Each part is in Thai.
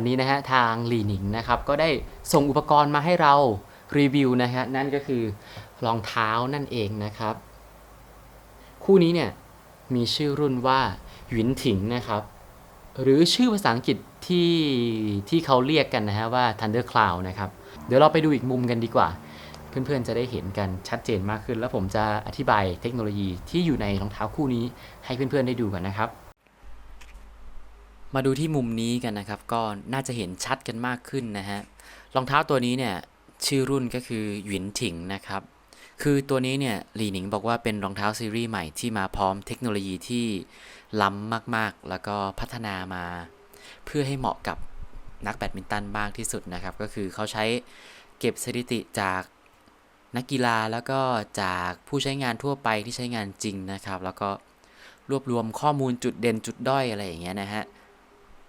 วันนี้นะฮะทางหลีหนิงนะครับก็ได้ส่งอุปกรณ์มาให้เรารีวิวนะฮะนั่นก็คือรองเท้านั่นเองนะครับ คู่นี้เนี่ยมีชื่อรุ่นว่าหวินถิงนะครับ หรือชื่อภาษาอังกฤษที่ที่เขาเรียกกันนะฮะว่า Thunder Cloud นะครับ เดี๋ยวเราไปดูอีกมุมกันดีกว่า เพื่อนๆจะได้เห็นกันชัดเจนมากขึ้น แล้วผมจะอธิบายเทคโนโลยีที่อยู่ในรองเท้าคู่นี้ให้เพื่อนๆได้ดูกันนะครับ มาดูที่มุมนี้กันนะครับ ก็น่าจะเห็นชัดกันมากขึ้นนะฮะรองเท้าตัวนี้เนี่ยชื่อรุ่นก็คือหวินถิงนะครับ คือตัวนี้เนี่ยหลีหนิงบอกว่าเป็นรองเท้าซีรีส์ใหม่ที่มาพร้อมเทคโนโลยีที่ล้ำมากๆ แล้วก็พัฒนามา เพื่อให้เหมาะกับนักแบดมินตันมากที่สุดนะครับ ก็คือเขาใช้เก็บสถิติจากนักกีฬาแล้วก็จากผู้ใช้งานทั่วไปที่ใช้งานจริงนะครับ แล้วก็รวบรวมข้อมูลจุดเด่นจุดด้อยอะไรอย่างเงี้ยนะฮะ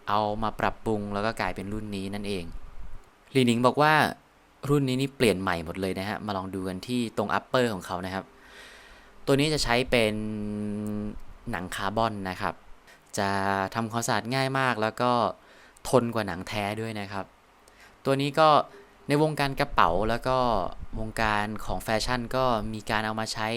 เอามาปรับปรุงแล้วก็กลายเป็นรุ่นนี้นั่นเองลีหนิงบอกว่ารุ่นนี้นี่เปลี่ยนใหม่หมดเลยนะฮะ มาลองดูกันที่ตรงอัปเปอร์ของเขานะครับ ตัวนี้จะใช้เป็นหนังคาร์บอนนะครับ จะทำความสะอาดง่ายมากแล้วก็ทนกว่าหนังแท้ด้วยนะครับ ตัวนี้ก็ในวงการกระเป๋าแล้วก็วงการของแฟชั่นก็มีการเอามาใช้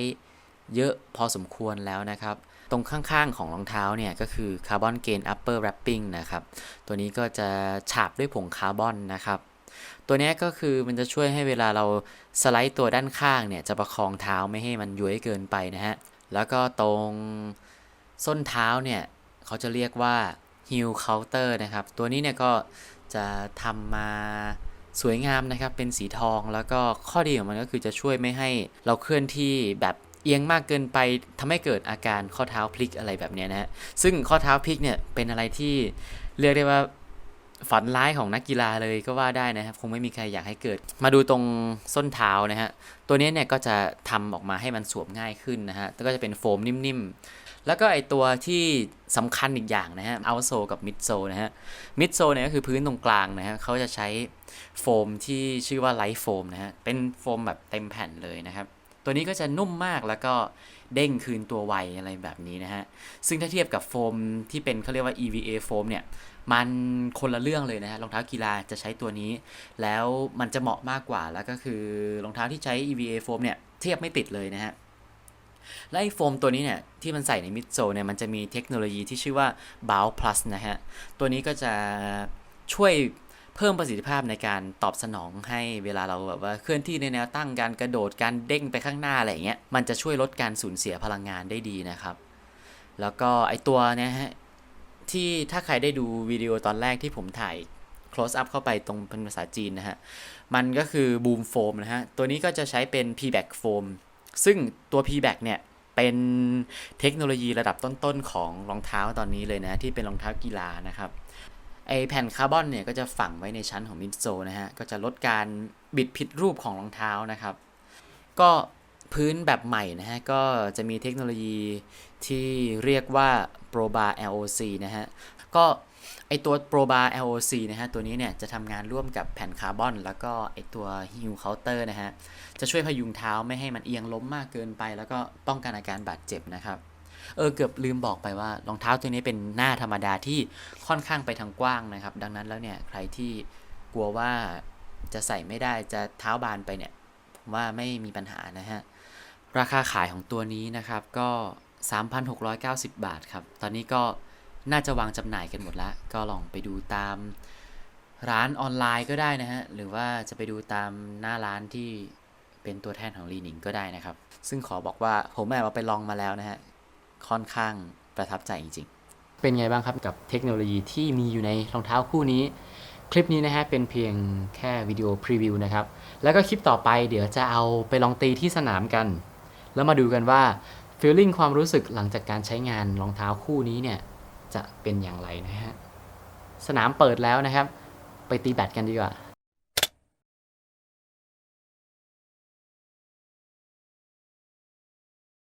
เยอะพอสมควรแล้วนะครับ ตรงข้างๆของรองเท้าเนี่ยก็คือคาร์บอนเกนอัปเปอร์แรปปิ้งนะครับ ตัวนี้ก็จะฉาบด้วยผงคาร์บอนนะครับ ตัวนี้ก็คือมันจะช่วยให้เวลาเราสไลด์ตัวด้านข้างเนี่ยจะประคองเท้าไม่ให้มันย้วยเกินไปนะฮะ แล้วก็ตรงส้นเท้าเนี่ยเขาจะเรียกว่า heel counter นะครับ ตัวนี้เนี่ยก็จะทำมาสวยงามนะครับ เป็นสีทองแล้วก็ข้อดีของมันก็คือจะช่วยไม่ให้เราเคลื่อนที่แบบ เอียงมากเกินไปทำให้เกิดอาการข้อเท้าพลิกอะไรแบบนี้นะฮะซึ่งข้อเท้าพลิกเนี่ยเป็นอะไรที่เรียกได้ว่าฝันร้ายของนักกีฬาเลยก็ว่าได้นะครับ คงไม่มีใครอยากให้เกิด มาดูตรงส้นเท้านะฮะ ตัวนี้เนี่ยก็จะทำออกมาให้มันสวมง่ายขึ้นนะฮะแล้วก็จะเป็นโฟมนิ่มๆ แล้วก็ไอตัวที่สำคัญอีกอย่างนะฮะเอาโซกับมิดโซนะฮะ มิดโซเนี่ยก็คือพื้นตรงกลางนะฮะเขาจะใช้โฟมที่ชื่อว่าไลท์โฟมนะฮะ เป็นโฟมแบบเต็มแผ่นเลยนะครับ ตัวนี้ก็จะนุ่มมากแล้วก็เด้งคืนตัวไวอะไรแบบนี้นะฮะ ซึ่งถ้าเทียบกับโฟมที่เป็นเขาเรียกว่า EVA โฟมเนี่ย มันคนละเรื่องเลยนะฮะ รองเท้ากีฬาจะใช้ตัวนี้ แล้วมันจะเหมาะมากกว่า แล้วก็คือรองเท้าที่ใช้ EVA โฟมเนี่ย เทียบไม่ติดเลยนะฮะ และไอโฟมตัวนี้เนี่ย ที่มันใส่ในมิดโซเนี่ย มันจะมีเทคโนโลยีที่ชื่อว่า b o w Plus นะฮะ ตัวนี้ก็จะช่วย เพิ่มประสิทธิภาพในการตอบสนองให้เวลาเราแบบว่าเคลื่อนที่ในแนวตั้งการกระโดดการเด้งไปข้างหน้าอะไรเงี้ยมันจะช่วยลดการสูญเสียพลังงานได้ดีนะครับ แล้วก็ไอตัวเนี้ยฮะที่ถ้าใครได้ดูวิดีโอตอนแรกที่ผมถ่าย close up เข้าไปตรงเป็นภาษาจีนนะฮะ มันก็คือ boom foam นะฮะ ตัวนี้ก็จะใช้เป็น p-back foam ซึ่งตัว p-back เนี่ย เป็นเทคโนโลยีระดับต้นๆของรองเท้าตอนนี้เลยนะ ที่เป็นรองเท้ากีฬานะครับ ไอแผ่นคาร์บอนเนี่ยก็จะฝังไว้ในชั้นของมิดโซนะฮะ ก็จะลดการบิดผิดรูปของรองเท้านะครับ ก็พื้นแบบใหม่นะฮะ ก็จะมีเทคโนโลยีที่เรียกว่า Pro Bar LOC นะฮะ ก็ไอตัว Pro Bar LOC นะฮะ ตัวนี้เนี่ยจะทำงานร่วมกับแผ่นคาร์บอน แล้วก็ไอตัว Heel Counter นะฮะ จะช่วยพยุงเท้าไม่ให้มันเอียงล้มมากเกินไป แล้วก็ป้องกันอาการบาดเจ็บนะครับ เออเกือบลืมบอกไปว่ารองเท้าตัวนี้เป็นหน้าธรรมดาที่ค่อนข้างไปทางกว้างนะครับ ดังนั้นแล้วเนี่ยใครที่กลัวว่าจะใส่ไม่ได้จะเท้าบานไปเนี่ยผมว่าไม่มีปัญหานะฮะราคาขายของตัวนี้นะครับก็ 3,690 บาทครับ ตอนนี้ก็น่าจะวางจำหน่ายกันหมดแล้ว ก็ลองไปดูตามร้านออนไลน์ก็ได้นะฮะ หรือว่าจะไปดูตามหน้าร้านที่เป็นตัวแทนของลีนิงก็ได้นะครับ ซึ่งขอบอกว่าผมแอบเอาไปลองมาแล้วนะฮะ ค่อนข้างประทับใจจริงๆ เป็นไงบ้างครับกับเทคโนโลยีที่มีอยู่ในรองเท้าคู่นี้ คลิปนี้นะฮะเป็นเพียงแค่วิดีโอพรีวิวนะครับ แล้วก็คลิปต่อไปเดี๋ยวจะเอาไปลองตีที่สนามกัน แล้วมาดูกันว่าฟีลลิ่งความรู้สึกหลังจากการใช้งานรองเท้าคู่นี้เนี่ยจะเป็นอย่างไรนะฮะสนามเปิดแล้วนะครับ ไปตีแบดกันดีกว่า